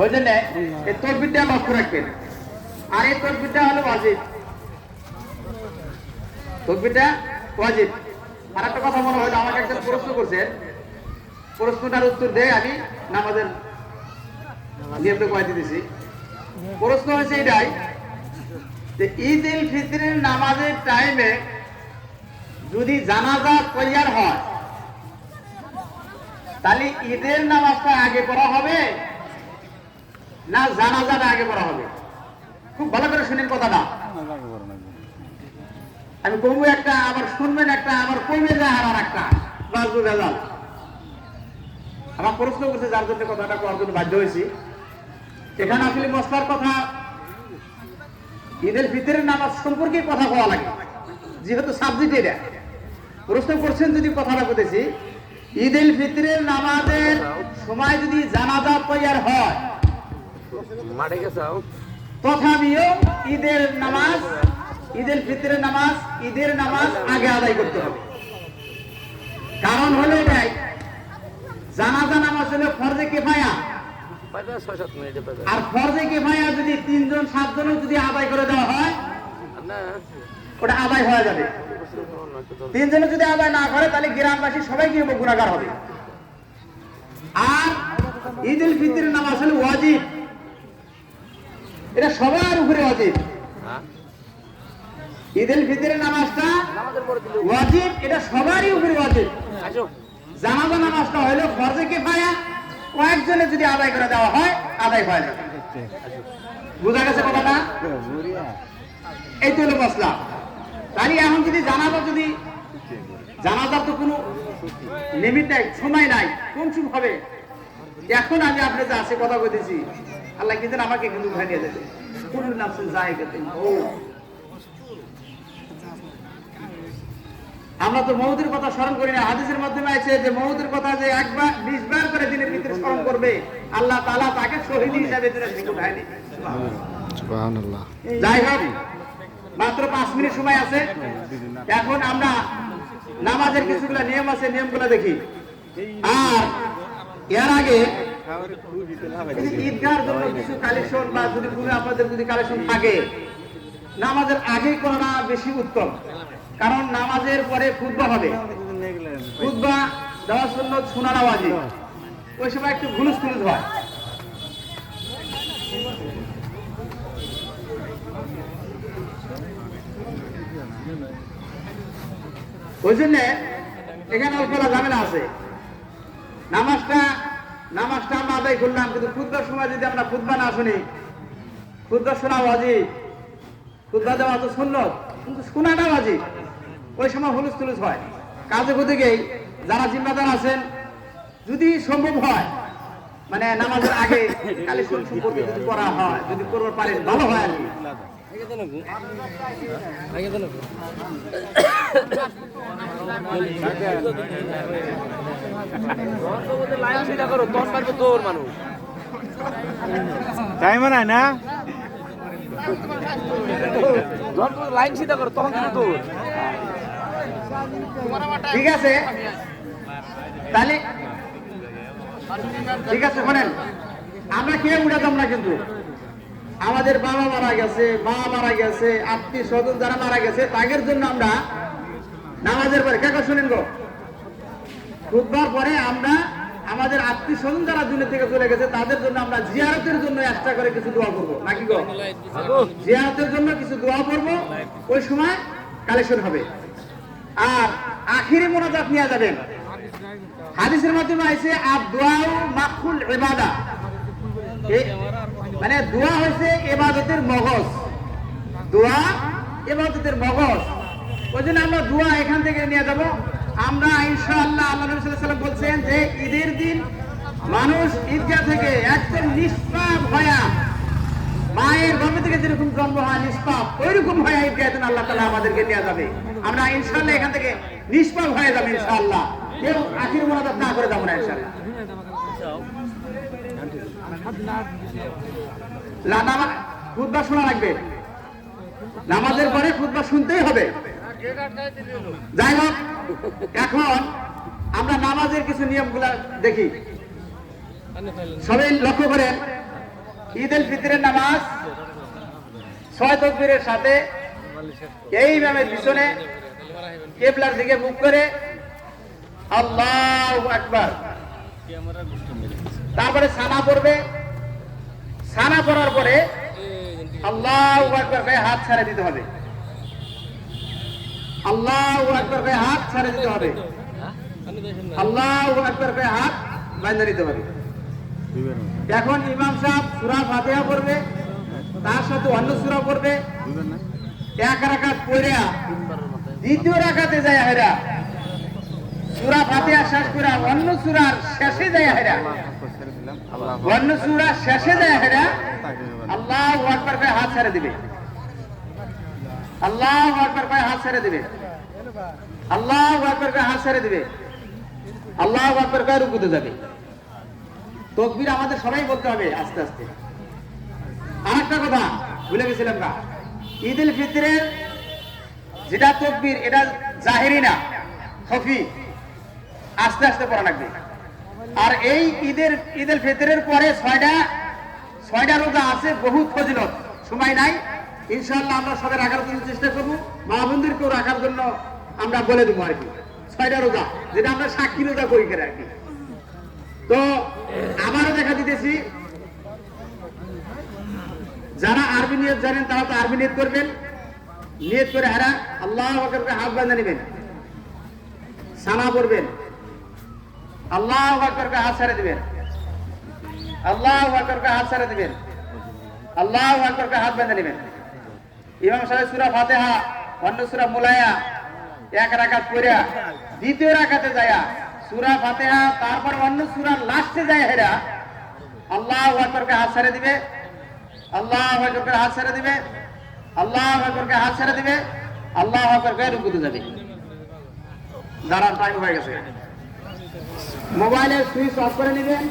ওই জন্য এই তকবিরটা লক্ষ্য রাখবেন। আর এই তকবিরটা হলো ওয়াজিব। তকবিরটা ওয়াজিব। আর একটা কথা মনে হলো আমাকে একজন প্রশ্ন করছেন প্রশ্নটার উত্তর দেয় আমি নামাজের নিয়মটা কয়ে দিতেছি। প্রশ্ন হয়েছে এটাই যে ঈদ উল ফিতরের নামাজের টাইমে যদি জানাজা তৈয়ার হয় তাহলে ঈদের নামাজটা আগে পড়া হবে? না, জানাজাটা আগে পড়া হবে। খুব ভালো করে শুনেন কথাটা। আমি কমবো একটা, আবার শুনবেন একটা, আবার কমে যায় আর একটা। আমার প্রশ্ন করছে যার জন্য কথাটা করার জন্য বাধ্য হয়েছি। এখানে আসলে মশলার কথা, ঈদের ভিতরে নামাজ সম্পর্কে কথা বলা লাগে। যেহেতু সাবজেক্ট এটা। প্রশ্ন করছেন যদি কথাটা বলতেছি ঈদ উল ফিতরের নামাজের সময় যদি জানাজা তৈয়ার হয় মাঠে গেছাও তথাপিও ঈদের নামাজ ঈদের ফিতরের নামাজ ঈদের নামাজ আগে আদায় করতে হবে। কারণ হলো এটাই জানাজা নামাজ হলো ফরজে কেফায়া। আর ফরজে কেফায়া যদি তিনজন সাতজনও যদি আদায় করে দেওয়া হয় ওটা আদায় হয়ে যাবে। তিনজনে যদি আদায় না করে তাহলে গ্রামবাসী সবাই কি গুণাগার হবে। আর ঈদ উল ফিতরের নামাজ হলো ওয়াজিব। এটা সবার উপরে হ্যাঁ। ঈদ উল ফিতরের নামাজটা ওয়াজিব এটা সবারই উপরে ওয়াজিব। জানাজা নামাজটা হলো ফরজে কিফায়া কয়েকজনে যদি আদায় করে দেওয়া হয় আদায় হয়ে বুঝা গেছে কথাটা? এই তো হলো মশলা তাহলে এখন যদি জানাজা যদি জানাজার তো কোনো লিমিট নাই সময় নাই কোন চুপ হবে? এখন আমি আপনার যে আছে কথা বলতেছি। আল্লাহ কিন্তু আমাকে কিন্তু উঠে নিয়ে দেবে কোন নামছে যায় ও। আমরা তো মৌদের কথা স্মরণ করি না। হাদিসের মাধ্যমে আছে যে মৌদের কথা যে একবার বিশ বার করে দিনের ভিতরে স্মরণ করবে আল্লাহ তাআলা তাকে শহীদ হিসাবে যাই হোক মাত্র পাঁচ মিনিট সময় আছে। এখন আমরা নামাজের কিছুগুলো নিয়ম আছে নিয়মগুলো দেখি। আর এর আগে নামাজের আগে করা বেশি উত্তম। কারণ নামাজের পরে হবে। দেওয়ার জন্য আওয়াজে। ওই সময় একটু ঘুলুস হয়। ওই জন্য এখানে অল্প ঝামেলা আছে। নামাজটা নামাজটা আমরা আদায় করলাম, কিন্তু খুদ্বার সময় যদি আমরা খুদ্া না শুনি খুদ্া শোনা অজিব খুদ্া দেওয়া তো সুন্নত, কিন্তু শোনাটা অজিব ওই সময় হুলুস তুলুস হয়। কাজে গেই যারা জিম্মাদার আছেন, যদি সম্ভব হয় মানে নামাজের আগে কালেকশন সম্পর্কে যদি করা হয়, যদি করবার পারেন, ভালো হয় আর কি। টাইম নাই না? লাইন সিধা করো তখন কিন্তু তোর ঠিক আছে। তাহলে ঠিক আছে, শোনেন। আমরা খেয়ে উঠাতাম না কিন্তু? আমাদের বাবা মারা গেছে, মা মারা গেছে, আত্মীয় স্বজন যারা মারা গেছে, তাদের জন্য আমরা নামাজের পরে কাকা শুনেন গো? খুদবার পরে আমরা আমাদের আত্মীয় স্বজন যারা দুনিয়া থেকে চলে গেছে, তাদের জন্য আমরা জিয়ারতের জন্য একটা করে কিছু দোয়া করব। নাকি গো? জিয়ারতের জন্য কিছু দোয়া করব। ওই সময় কালেকশন হবে। আর আখিরে মোনাজাত নিয়ে যাবেন। হাদিসের মাধ্যমে আছে আর দোয়াও মাখুল এবাদা মানে দোয়া হচ্ছে এবাদতের মগজ। দোয়া এবাদতের মগজ। ওই জন্য আমরা দোয়া এখান থেকে নিয়ে যাব। আমরা ইনশাআল্লাহ আল্লাহ নবী সাল্লাল্লাহু বলছেন যে ঈদের দিন মানুষ ঈদগাহ থেকে একদম নিষ্পাপ হয়া মায়ের গর্ভ থেকে যেরকম জন্ম হয় নিষ্পাপ, ওইরকম হয়ে ঈদগাহ দিন আল্লাহ তাআলা আমাদেরকে নিয়ে যাবে। আমরা ইনশাআল্লাহ এখান থেকে নিষ্পাপ হয়ে যাবে ইনশাআল্লাহ। কেউ আখির মোনাজাত না করে যাব না ইনশাআল্লাহ। নামা- শোনা লাগবে। নামাজের পরে খুতবা শুনতেই হবে। যাই হোক এখন আমরা নামাজের কিছু নিয়মগুলা দেখি। সবাই লক্ষ্য করেন, ঈদ উল ফিতরের নামাজ ছয় তকবীরের সাথে এই ইমামের পিছনে কেবলার দিকে মুখ করে আল্লাহ আকবার। তারপরে সানা পড়বে। সানা পড়ার পরে আল্লাহ আকবার গায়ে হাত ছাড়ে দিতে হবে। আল্লাহ আকবার গায়ে হাত দিতে হবে। আল্লাহ আকবার গায়ে হাত এখন ইমাম সাহেব সুরা ফাতিহা পড়বে, তার সাথে অন্য সুরা পড়বে। এক রাকাত পড়িয়া দ্বিতীয় রাকাতে যায় হেরা। সুরা ফাতিহা শেষ করে অন্য সুরার শেষে যায় হেরা। অন্য সুরা শেষে যায় হেরা, আল্লাহ হাত ছেড়ে দিবে। আল্লাহ আকবার গায়ে হাত ছেড়ে দিবে। আল্লাহ আকবার গায়ে হাত ছেড়ে দিবে। আল্লাহ আকবার গায়ে রুকুতে যাবে। তকবির আমাদের সবাই বলতে হবে আস্তে আস্তে। আর একটা কথা ভুলে গেছিলাম না। ঈদ উল ফিতরের যেটা তকবির, এটা জাহেরি না, খফি। আস্তে আস্তে পড়া লাগবে। আর এই ঈদের ঈদ উল ফিতরের পরে ছয়টা ছয়টা রোজা আছে, বহুত ফজিলত। সময় নাই। ইনশাআল্লাহ আমরা সবাই রাখার জন্য চেষ্টা করব। মা বন্ধুরকেও রাখার জন্য আমরা বলে দেবো আর কি। ছয়টা রোজা, যেটা আমরা সাক্ষী রোজা করি করে আর কি। তো আবারও দেখা দিতেছি, যারা আরবি নিয়ত জানেন তারা তো আরবি নিয়ত করবেন। নিয়ত করে হারা, আল্লাহ হাত বাঁধে নেবেন। সানা পড়বেন। আল্লাহ আকবরকে হাত ছেড়ে দিবেন। আল্লাহ আকবরকে হাত ছেড়ে দিবেন। আল্লাহ আকবরকে হাত বেঁধে নেবেন। ইমাম সাহেব সুরা ফাতেহা, অন্য সুরা মুলায়া এক রাকাত পড়িয়া, দ্বিতীয় রাখাতে যায়া সুরা ফাতেহা, তারপর অন্য সুরা লাস্টে যায় হেরা, আল্লাহ আকবরকে হাত ছেড়ে দিবে, আল্লাহ আকবরকে হাত ছেড়ে দিবে, আল্লাহ আকবরকে হাত ছেড়ে দিবে, আল্লাহ আকবরকে রুকুতে যাবে। দাঁড়ান টাইম হয়ে গেছে। মোবাইলের সুইচ অফ করে নেবেন